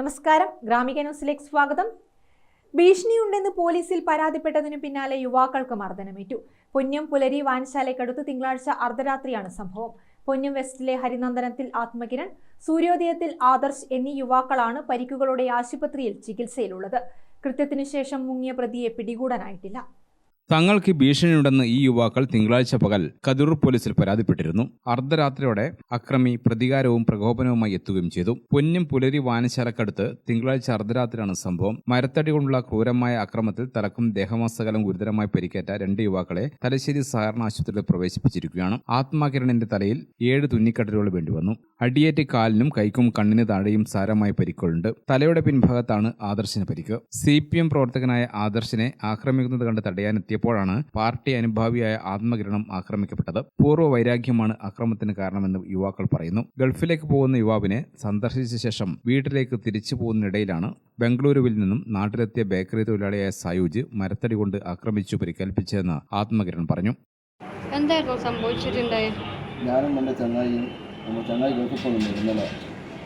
നമസ്കാരം. ഗ്രാമിക ന്യൂസിലേക്ക് സ്വാഗതം. ഭീഷണിയുണ്ടെന്ന് പോലീസിൽ പരാതിപ്പെട്ടതിനു പിന്നാലെ യുവാക്കൾക്ക് മർദ്ദനമേറ്റു. പൊന്നം പുലരി വാൻശാലയ്ക്കടുത്ത് തിങ്കളാഴ്ച അർദ്ധരാത്രിയാണ് സംഭവം. പൊന്നം വെസ്റ്റിലെ ഹരിനന്ദനത്തിൽ ആത്മകിരൺ സൂര്യോദയത്തിൽ ആദർശ് എന്നീ യുവാക്കളാണ് പരിക്കുകളോടെ ആശുപത്രിയിൽ ചികിത്സയിലുള്ളത്. കൃത്യത്തിനു ശേഷം മുങ്ങിയ പ്രതിയെ പിടികൂടാനായിട്ടില്ല. തങ്ങൾക്ക് ഭീഷണിയുണ്ടെന്ന് ഈ യുവാക്കൾ തിങ്കളാഴ്ച പകൽ കതിരൂർ പോലീസിൽ പരാതിപ്പെട്ടിരുന്നു. അർദ്ധരാത്രിയോടെ അക്രമി പ്രതികാരവും പ്രകോപനവുമായി എത്തുകയും ചെയ്തു. പൊന്നും പുലരി വായനശാലക്കടുത്ത് തിങ്കളാഴ്ച അർദ്ധരാത്രിയാണ് സംഭവം. മരത്തടി കൊണ്ടുള്ള ക്രൂരമായ അക്രമത്തിൽ തലക്കും ദേഹമാസകലം ഗുരുതരമായി പരിക്കേറ്റ രണ്ട് യുവാക്കളെ തലശ്ശേരി സഹകരണ ആശുപത്രിയിൽ പ്രവേശിപ്പിച്ചിരിക്കുകയാണ്. ആത്മാകിരണിന്റെ തലയിൽ ഏഴ് തുന്നിക്കട്ടലുകൾ വേണ്ടിവന്നു. അടിയേറ്റ് കാലിനും കൈക്കും കണ്ണിന് താഴെയും സാരമായി പരിക്കുകളുണ്ട്. തലയുടെ പിൻഭാഗത്താണ് ആദർശിന് പരിക്ക്. സി പി എം പ്രവർത്തകനായ ആദർശിനെ ആക്രമിക്കുന്നത് കണ്ട് തടയാനെത്തിയപ്പോഴാണ് പാർട്ടി അനുഭാവിയായ ആത്മകിരണം ആക്രമിക്കപ്പെട്ടത്. പൂർവ വൈരാഗ്യമാണ് അക്രമത്തിന് കാരണമെന്ന് യുവാക്കൾ പറയുന്നു. ഗൾഫിലേക്ക് പോകുന്ന യുവാവിനെ സന്ദർശിച്ച ശേഷം വീട്ടിലേക്ക് തിരിച്ചു പോകുന്നതിനിടയിലാണ് ബംഗളൂരുവിൽ നിന്നും നാട്ടിലെത്തിയ ബേക്കറി തൊഴിലാളിയായ സായൂജ് മരത്തടി കൊണ്ട് ആക്രമിച്ചു പരിക്കേൽപ്പിച്ചതെന്ന് ആത്മകിരൺ പറഞ്ഞു. എന്തായിരുന്നു സംഭവിച്ചിട്ടുണ്ടായത് ഞാനും എന്റെ ചങ്ങായിയും നമ്മൾ ചങ്ങായി ഗൾഫിൽ വരുന്നില്ല ഇന്നലെ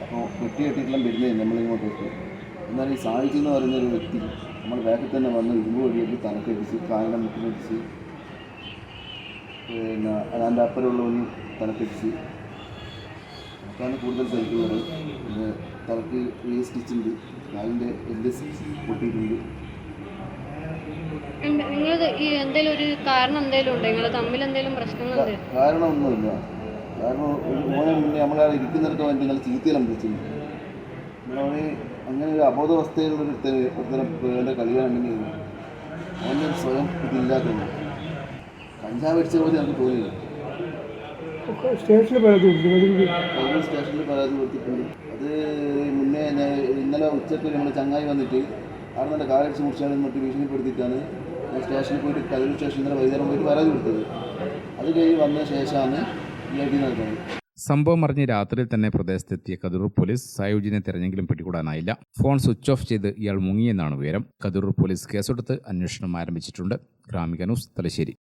അപ്പോൾ പെട്ടി കെട്ടിയിട്ടുള്ള വരുന്നത് നമ്മളിങ്ങോട്ട് വെച്ചു. എന്നാൽ ഈ സാഹിത്യം എന്ന് പറയുന്ന ഒരു വ്യക്തി നമ്മൾ ബാക്കിൽ തന്നെ വന്ന് ഇരുമ്പ് വഴിയിട്ട് തലക്കടിച്ച് കാലിന്റെ മുട്ടിനടിച്ച് പിന്നെ അതിന്റെ അപ്പുറമുള്ളവന് തലക്കടിച്ച്. അതാണ് കൂടുതൽ സഹിക്കുന്നത്. പിന്നെ തലക്ക് ഈ സ്റ്റിച്ചുണ്ട് കാലിന്റെ എല്ല് പൊട്ടിയിട്ടുണ്ട്. നിങ്ങൾ എന്തെങ്കിലും ഒരു കാരണം എന്തെങ്കിലും ഉണ്ടോ? നിങ്ങൾ തമ്മിൽ എന്തെങ്കിലും പ്രശ്നങ്ങൾ കാരണമൊന്നുമില്ല. കാരണം ഒരു മോനെ മുന്നേ നമ്മളെ ഇരിക്കുന്നിടത്ത് വേണ്ടി നിങ്ങൾ ചീത്തയെല്ലാം വിളിച്ചിരുന്നു അവന് അങ്ങനെ ഒരു അബോധാവസ്ഥയിലുള്ള ഒരു ഒരുത്തരം എന്റെ കളിയാണെങ്കിൽ അവന്റെ സ്വയം ഇതില്ലാത്തത് കഞ്ചാവ് അടിച്ച പോലെ നമുക്ക് തോന്നിയില്ല. സ്റ്റേഷനിൽ പരാതി സ്റ്റേഷനിൽ കൊടുത്തിട്ടുണ്ട്. അത് മുന്നേ ഞാൻ ഇന്നലെ ഉച്ചയ്ക്ക് നമ്മൾ ചങ്ങായി വന്നിട്ട് അവിടെ നിന്ന് കാലടിച്ച് മുറിച്ചാണ് മറ്റു ഭീഷണിപ്പെടുത്തിയിട്ടാണ് ഞാൻ സ്റ്റേഷനിൽ പോയിട്ട് കലൂർ സ്റ്റേഷനിൽ ഇന്നലെ വൈകുന്നേരം പോയിട്ട് പരാതി കൊടുത്തത്. അത് കഴിഞ്ഞ് വന്ന ശേഷമാണ് സംഭവം അറിഞ്ഞ് രാത്രിയിൽ തന്നെ പ്രദേശത്തെത്തിയ കതിരൂർ പോലീസ് സായുജിനെ തെരഞ്ഞെങ്കിലും പിടികൂടാനായില്ല. ഫോൺ സ്വിച്ച് ഓഫ് ചെയ്ത് ഇയാൾ മുങ്ങിയെന്നാണ് വിവരം. കതിരൂർ പോലീസ് കേസെടുത്ത് അന്വേഷണം ആരംഭിച്ചിട്ടുണ്ട്. ഗ്രാമിക ന്യൂസ് തലശ്ശേരി.